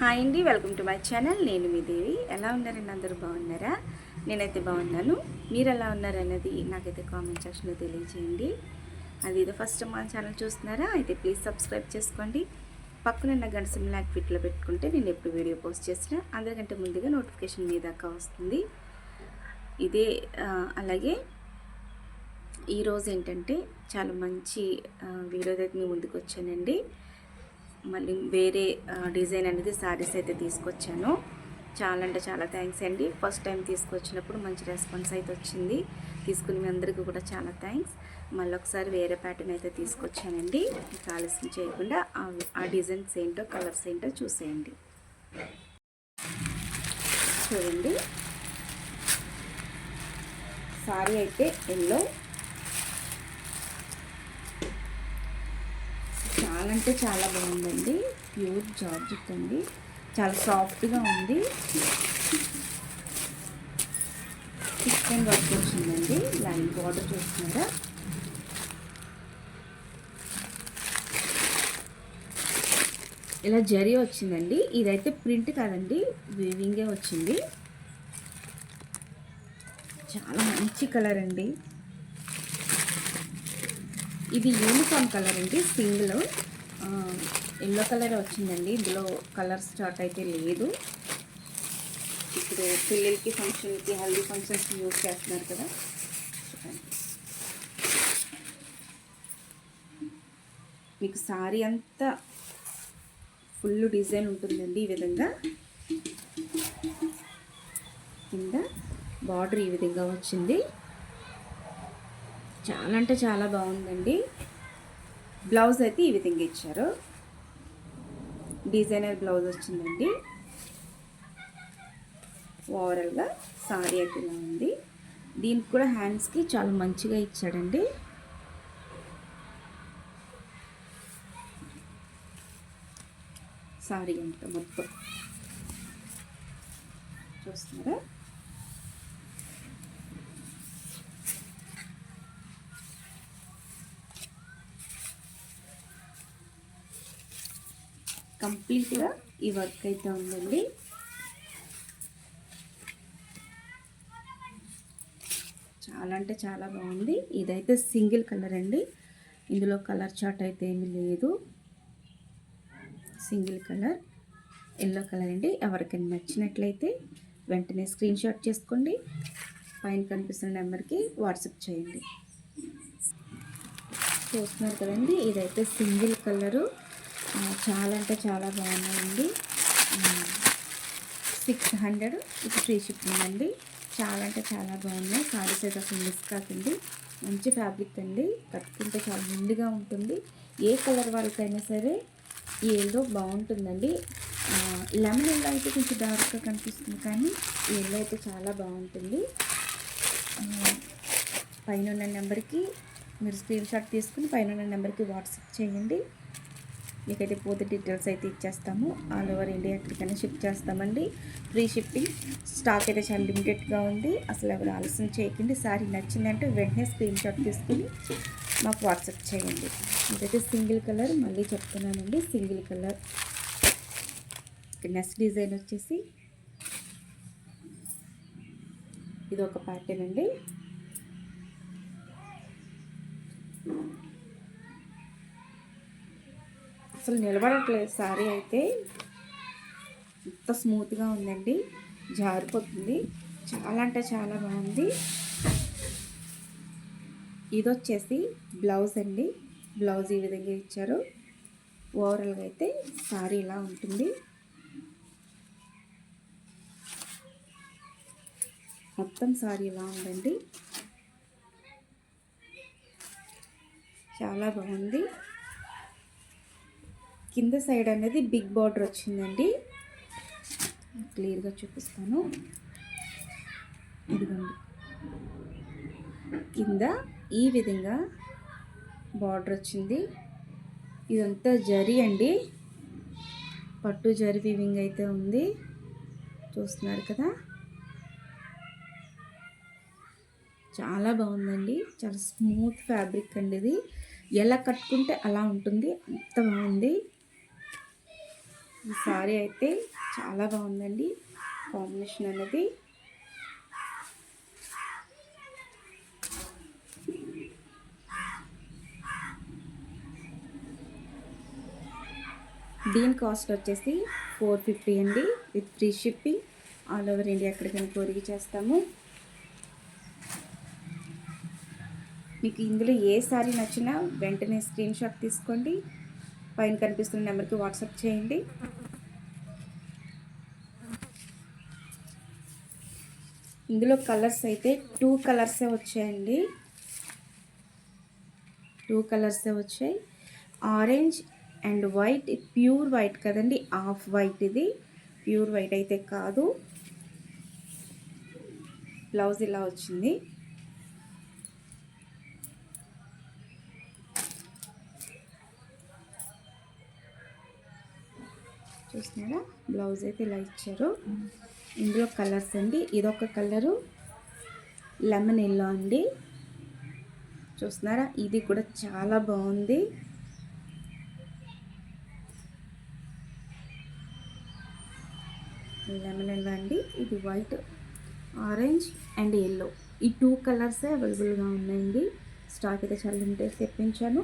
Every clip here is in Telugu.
హాయ్ అండి వెల్కమ్ టు మై ఛానల్. నేను మీ దేవి. ఎలా ఉన్నారండి అందరూ? బాగున్నారా? నేనైతే బాగున్నాను. మీరు ఎలా ఉన్నారన్నది నాకైతే కామెంట్ సెక్షన్లో తెలియజేయండి. అది ఇది ఫస్ట్ మా ఛానల్ చూస్తున్నారా? అయితే ప్లీజ్ సబ్స్క్రైబ్ చేసుకోండి. పక్కనున్న గంట సిమ్లా యాక్టివిటీలో పెట్టుకుంటే నేను ఎప్పుడు వీడియో పోస్ట్ చేసినా అందరికంటే ముందుగా నోటిఫికేషన్ మీ దాకా వస్తుంది. ఇదే అలాగే ఈరోజు ఏంటంటే చాలా మంచి వీడియో అయితే మీ ముందుకు వచ్చానండి. మళ్ళీ వేరే డిజైన్ అనేది శారీస్ అయితే తీసుకొచ్చాను. చాలా అంటే చాలా థ్యాంక్స్ అండి. ఫస్ట్ టైం తీసుకొచ్చినప్పుడు మంచి రెస్పాన్స్ అయితే వచ్చింది. తీసుకుని మీ అందరికీ కూడా చాలా థ్యాంక్స్. మళ్ళీ ఒకసారి వేరే ప్యాటర్న్ అయితే తీసుకొచ్చానండి. ఆలస్యం చేయకుండా ఆ- ఆ డిజైన్స్ ఏంటో కలర్స్ ఏంటో చూసేయండి. చూడండి. సారీ అయితే ఎల్లో చాలా అంటే చాలా బాగుందండి. ప్యూర్ జార్జెట్ అండి. చాలా సాఫ్ట్గా ఉంది. చికెన్ వర్క్ వచ్చిందండి. లైన్ బార్డర్ చూస్తున్నారా? ఇలా జరీ వచ్చిందండి. ఇదైతే ప్రింట్ కాదండి. వీవింగే వచ్చింది. చాలా మంచి కలర్ అండి. ఇది యూనిఫామ్ కలర్ అండి. సింగిల్ ఎల్లో కలర్ వచ్చిందండి. ఇందులో కలర్ స్టార్ట్ అయితే లేదు. ఇప్పుడు పిల్లలకి ఫంక్షన్కి హల్దీ ఫంక్షన్స్కి యూజ్ చేస్తున్నారు కదా. చూడండి. మీకు సారీ అంతా ఫుల్ డిజైన్ ఉంటుందండి ఈ విధంగా. కింద బార్డర్ ఈ విధంగా వచ్చింది. చాలా అంటే చాలా బాగుందండి. బ్లౌజ్ అయితే ఈ విధంగా ఇచ్చారు. డిజైనర్ బ్లౌజ్ వచ్చిందండి. ఓవరాల్గా సారీ అయితే ఇలా ఉంది. దీనికి కూడా హ్యాండ్స్కి చాలా మంచిగా ఇచ్చాడండి. సారీ అంట మొత్తం. చూస్తున్నారా? కంప్లీట్గా ఈ వర్క్ అయితే ఉందండి. చాలా అంటే చాలా బాగుంది. ఇదైతే సింగిల్ కలర్ అండి. ఇందులో కలర్ చార్ట్ అయితే ఏమీ లేదు. సింగిల్ కలర్ ఎల్లో కలర్ అండి. ఎవరికైనా నచ్చినట్లయితే వెంటనే స్క్రీన్ షాట్ చేసుకోండి. పైన కనిపిస్తున్న నెంబర్కి వాట్సాప్ చేయండి. చూస్తున్నారు కదండి ఇదైతే సింగిల్ కలరు. చాలా అంటే చాలా బాగున్నాయండి. సిక్స్ హండ్రెడ్ ఇది ఫ్రీ షిప్పింగ్ అండి. చాలా అంటే చాలా బాగున్నాయి. సారీస్ అయితే అసలు మిస్ కాకండి. మంచి ఫ్యాబ్రిక్ అండి. కట్టుకుంటే చాలా నిండుగా ఉంటుంది. ఏ కలర్ వాళ్ళకైనా సరే ఈ ఎల్లో బాగుంటుందండి లెమన్ ఎల్లో అయితే కొంచెం డార్క్గా కనిపిస్తుంది కానీ ఈ ఎల్లో అయితే చాలా బాగుంటుంది. పైన ఉన్న నెంబర్కి మీరు స్క్రీన్ షాట్ తీసుకుని పైన ఉన్న నెంబర్కి వాట్సాప్ చేయండి. మీకైతే పూర్తి డీటెయిల్స్ అయితే ఇచ్చేస్తాము. ఆల్ ఓవర్ ఇండియా ఎక్కడికైనా షిప్ చేస్తామండి. ఫ్రీ షిప్పింగ్ స్టాక్ అయితే చాలా లిమిటెడ్గా ఉంది. అసలు ఎవరు ఆలస్యం చేయకండి. సారీ నచ్చిందంటే వెంటనే స్క్రీన్ షాట్ తీసుకుని మాకు వాట్సాప్ చేయండి. ఇదైతే సింగిల్ కలర్ మళ్ళీ చెప్తున్నానండి సింగిల్ కలర్ నెక్స్ట్ డిజైన్ వచ్చేసి ఇది ఒక ప్యాటర్న్ అండి. అసలు నిలబడట్లేదు సారీ అయితే. ఎంత స్మూత్గా ఉందండి. జారిపోతుంది. చాలా అంటే చాలా బాగుంది. ఇది వచ్చేసి బ్లౌజ్ అండి. బ్లౌజ్ ఈ విధంగా ఇచ్చారు. ఓవరాల్గా అయితే సారీ ఇలా ఉంటుంది. మొత్తం సారీ ఇలా ఉందండి. చాలా బాగుంది. కింద సైడ్ అనేది బిగ్ బార్డర్ వచ్చిందండి. క్లియర్గా చూపిస్తాను. ఇదిగోండి. కింద ఈ విధంగా బార్డర్ వచ్చింది. ఇదంతా జరి అండి. పట్టు జరి వివింగ్ అయితే ఉంది. చూస్తున్నారు కదా. చాలా బాగుందండి. చాలా స్మూత్ ఫ్యాబ్రిక్ అండి ఇది. ఎలా కట్టుకుంటే అలా ఉంటుంది అంత బాగుంది. ఈ సారీ అయితే చాలా బాగుందండి. కాంబినేషన్ అనేది దీని కాస్ట్ వచ్చేసి ఫోర్ ఫిఫ్టీ అండి. With free shipping all over India ఎక్కడికైనా కోరిక చేస్తాము. మీకు ఇందులో ఏ సారీ నచ్చినా వెంటనే స్క్రీన్ షాట్ తీసుకోండి. పైన కనిపిస్తున్న నెంబర్కి వాట్సాప్ చేయండి. ఇందులో కలర్స్ అయితే టూ కలర్సే వచ్చాయండి. టూ కలర్సే వచ్చాయి. Orange and white pure white కదండి ఆఫ్ వైట్ ఇది. ప్యూర్ వైట్ అయితే కాదు. బ్లౌజ్ ఇలా వచ్చింది. చూస్తున్నారా? బ్లౌజ్ అయితే ఇలా ఇచ్చారు. ఇందులో కలర్స్ అండి. ఇదొక కలరు. లెమన్ ఎల్లో అండి. చూస్తున్నారా? ఇది కూడా చాలా బాగుంది. లెమన్ ఎల్లో అండి. ఇది వైట్ ఆరెంజ్ అండ్ ఎల్లో. ఈ టూ కలర్సే అవైలబుల్గా ఉన్నాయండి. స్టాక్ అయితే చాలా లిమిటెడ్ తెప్పించాను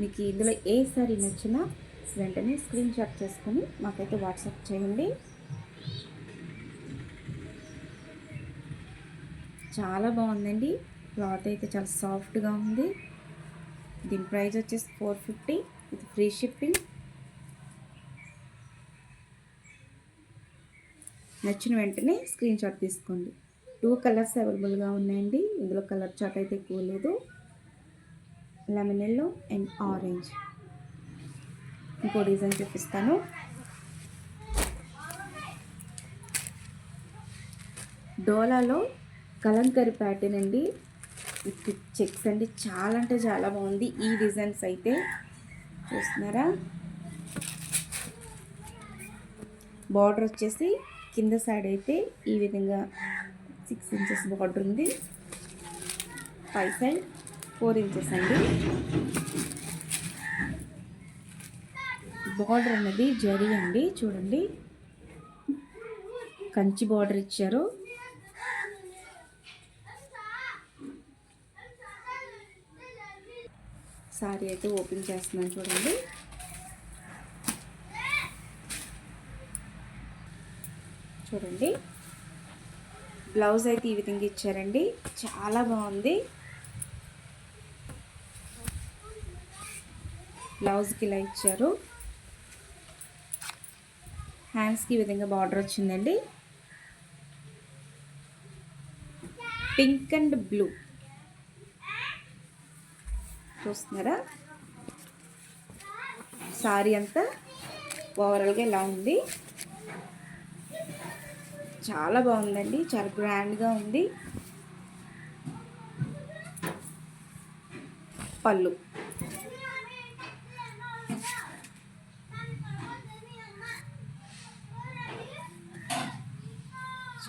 మీకు ఇందులో ఏ సారీ నచ్చినా వెంటనే స్క్రీన్ షాట్ చేసుకొని మాకైతే వాట్సాప్ చేయండి. చాలా బాగుందండి. క్లాత్ అయితే చాలా సాఫ్ట్గా ఉంది. దీని ప్రైస్ వచ్చేసి ఫోర్ ఫిఫ్టీ. ఇది ఫ్రీ షిప్పింగ్. నచ్చిన వెంటనే స్క్రీన్ షాట్ తీసుకోండి. టూ కలర్స్ అవైలబుల్గా ఉన్నాయండి. ఇందులో కలర్ చాట్ అయితే ఎక్కువ లేదు. Lemon yellow and orange. ఇంకో డిజైన్ చూపిస్తాను. డోలాలో కలంకరి ప్యాటర్న్ అండి. చెక్స్ అండి. చాలా అంటే చాలా బాగుంది. ఈ డిజైన్స్ అయితే చూస్తున్నారా? బార్డర్ వచ్చేసి కింద సైడ్ అయితే ఈ విధంగా సిక్స్ ఇంచెస్ బార్డర్ ఉంది. పై సైడ్ ఫోర్ ఇంచెస్ అండి. బార్డర్ అనేది జరీ అండి చూడండి. కంచి బార్డర్ ఇచ్చారు. సారీ అయితే ఓపెన్ చేస్తున్నాను చూడండి. చూడండి. బ్లౌజ్ అయితే ఈ విధంగా ఇచ్చారండి. చాలా బాగుంది. బ్లౌజ్కి ఇలా ఇచ్చారు. హ్యాండ్స్కి ఈ విధంగా బార్డర్ వచ్చిందండి. పింక్ అండ్ బ్లూ చూస్తున్నారా? సారీ అంతా ఓవరాల్గా ఇలా ఉంది? చాలా బాగుందండి. చాలా గ్రాండ్గా ఉంది. పళ్ళు.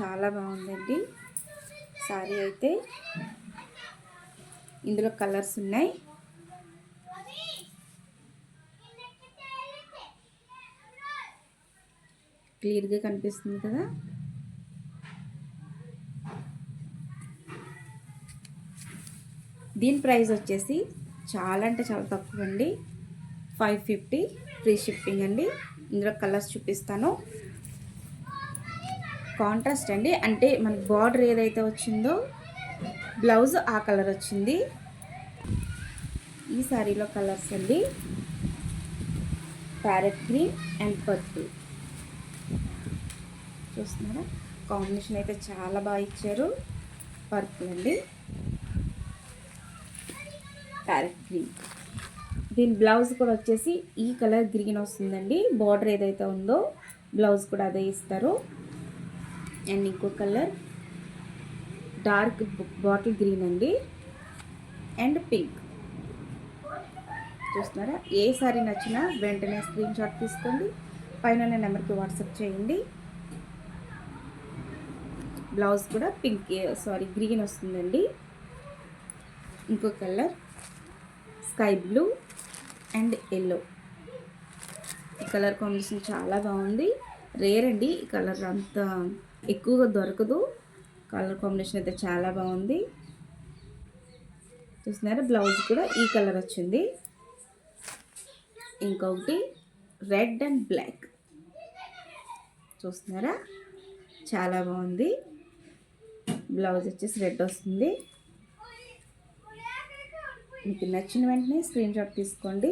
చాలా బాగుందండి. సారీ అయితే ఇందులో కలర్స్ ఉన్నాయి. క్లియర్గా కనిపిస్తుంది కదా? దీని ప్రైస్ వచ్చేసి చాలా అంటే చాలా తక్కువ అండి ఫైవ్ ఫిఫ్టీ ఫ్రీ షిప్పింగ్ అండి. ఇందులో కలర్స్ చూపిస్తాను. కాంట్రాస్ట్ అండి. అంటే మనకి బార్డర్ ఏదైతే వచ్చిందో బ్లౌజ్ ఆ కలర్ వచ్చింది. ఈ శారీలో కలర్స్ అండి. Parrot green and purple. చూస్తున్నారా? కాంబినేషన్ అయితే చాలా బాగా ఇచ్చారు. పర్పుల్ అండి. Parrot green. దీని బ్లౌజ్ కూడా వచ్చేసి ఈ కలర్ గ్రీన్ వస్తుందండి. బార్డర్ ఏదైతే ఉందో బ్లౌజ్ కూడా అదే ఇస్తారు. అండ్ ఇంకో కలర్ డార్క్ బాటిల్ గ్రీన్ అండి. And pink. చూస్తున్నారా? ఏ సారీ నచ్చినా వెంటనే స్క్రీన్ షాట్ తీసుకోండి. పైన నెంబర్కి వాట్సాప్ చేయండి. బ్లౌజ్ కూడా పింక్ సారీ గ్రీన్ వస్తుందండి. ఇంకో colour sky blue and yellow. ఈ కలర్ కాంబినేషన్ చాలా బాగుంది. రేర్ అండి. ఈ కలర్ అంతా ఎక్కువగా దొరకదు. కలర్ కాంబినేషన్ అయితే చాలా బాగుంది. చూస్తున్నారా? బ్లౌజ్ కూడా ఈ కలర్ వచ్చింది. ఇంకొకటి రెడ్ అండ్ బ్లాక్. చూస్తున్నారా? చాలా బాగుంది. బ్లౌజ్ వచ్చేసి రెడ్ వస్తుంది. మీకు నచ్చిన వెంటనే స్క్రీన్ షాట్ తీసుకోండి.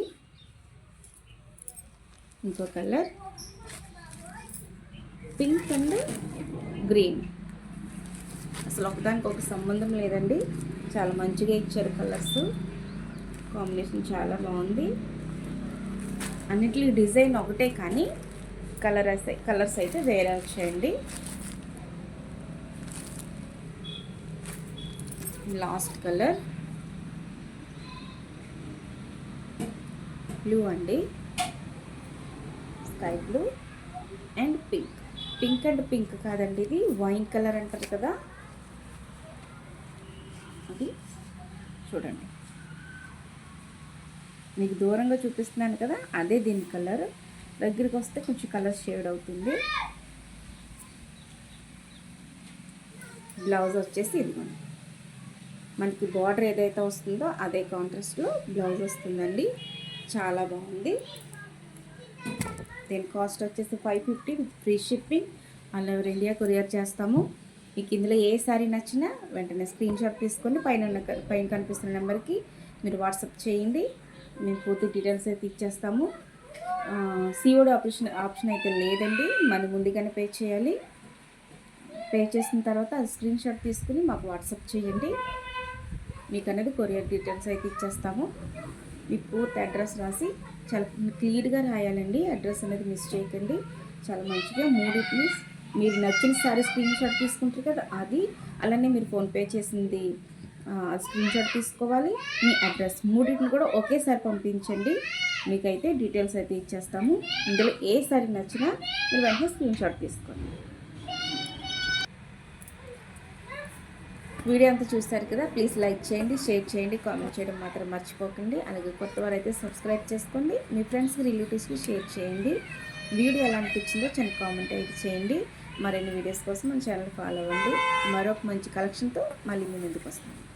ఇంకో కలర్ పింక్ అండ్. గ్రీన్. అసలు ఒకదానికి ఒక సంబంధం లేదండి. చాలా మంచిగా ఇచ్చారు కలర్స్. కాంబినేషన్ చాలా బాగుంది. అన్నిటికీ డిజైన్ ఒకటే కానీ కలర్ కలర్స్ అయితే వేరే వచ్చాయండి. Last colour. బ్లూ అండి. Sky blue and pink. Pink and pink కాదండి ఇది. వైన్ కలర్ అంటారు కదా. అది చూడండి. మీకు దూరంగా చూపిస్తున్నాను కదా అదే దీని కలర్. దగ్గరికి వస్తే కొంచెం కలర్ షేడ్ అవుతుంది. బ్లౌజ్ వచ్చేసి ఇదిగోండి మనకి. బార్డర్ ఏదైతే వస్తుందో అదే కాంట్రాస్ట్లో బ్లౌజ్ వస్తుందండి. చాలా బాగుంది. దీని కాస్ట్ వచ్చేసి five fifty with free shipping all over India courier చేస్తాము. మీకు ఇందులో ఏ శారీ నచ్చినా వెంటనే స్క్రీన్ షాట్ తీసుకొని పైన ఉన్న పైన కనిపిస్తున్న నెంబర్కి మీరు వాట్సాప్ చేయండి. మేము పూర్తి డీటెయిల్స్ అయితే ఇచ్చేస్తాము. సిఓడి ఆప్షన్ ఆప్షన్ అయితే లేదండి. మనం ముందుగానే పే చేయాలి. పే చేసిన తర్వాత అది స్క్రీన్ షాట్ తీసుకుని మాకు వాట్సాప్ చేయండి. మీకు అనేది కొరియర్ డీటెయిల్స్ అయితే ఇచ్చేస్తాము. మీ పూర్తి అడ్రస్ రాసి చాలా క్లియర్గా రాయాలండి. అడ్రస్ అనేది మిస్ చేయకండి. చాలా మంచిగా మూడింటిని మీరు నచ్చిన సారీ స్క్రీన్ షాట్ తీసుకుంటారు కదా అది. అలానే మీరు ఫోన్పే చేసింది స్క్రీన్ షాట్ తీసుకోవాలి. మీ అడ్రస్ మూడింటిని కూడా ఒకేసారి పంపించండి. మీకైతే డీటెయిల్స్ అయితే ఇచ్చేస్తాము. ఇందులో ఏ సారీ నచ్చినా మీరు వెంటనే స్క్రీన్ షాట్ తీసుకోండి. వీడియో అంతా చూస్తారు కదా ప్లీజ్ లైక్ చేయండి షేర్ చేయండి కామెంట్ చేయడం మాత్రం మర్చిపోకండి. అలాగే కొత్త వారు అయితే సబ్స్క్రైబ్ చేసుకోండి మీ ఫ్రెండ్స్కి రిలేటివ్స్కి షేర్ చేయండి. వీడియో ఎలా అనిపించిందో చిన్న కామెంట్ అయితే చేయండి. మరిన్ని వీడియోస్ కోసం మన ఛానల్ ఫాలో అవ్వండి. మరొక మంచి కలెక్షన్తో మళ్ళీ మీ ముందుకు వస్తాను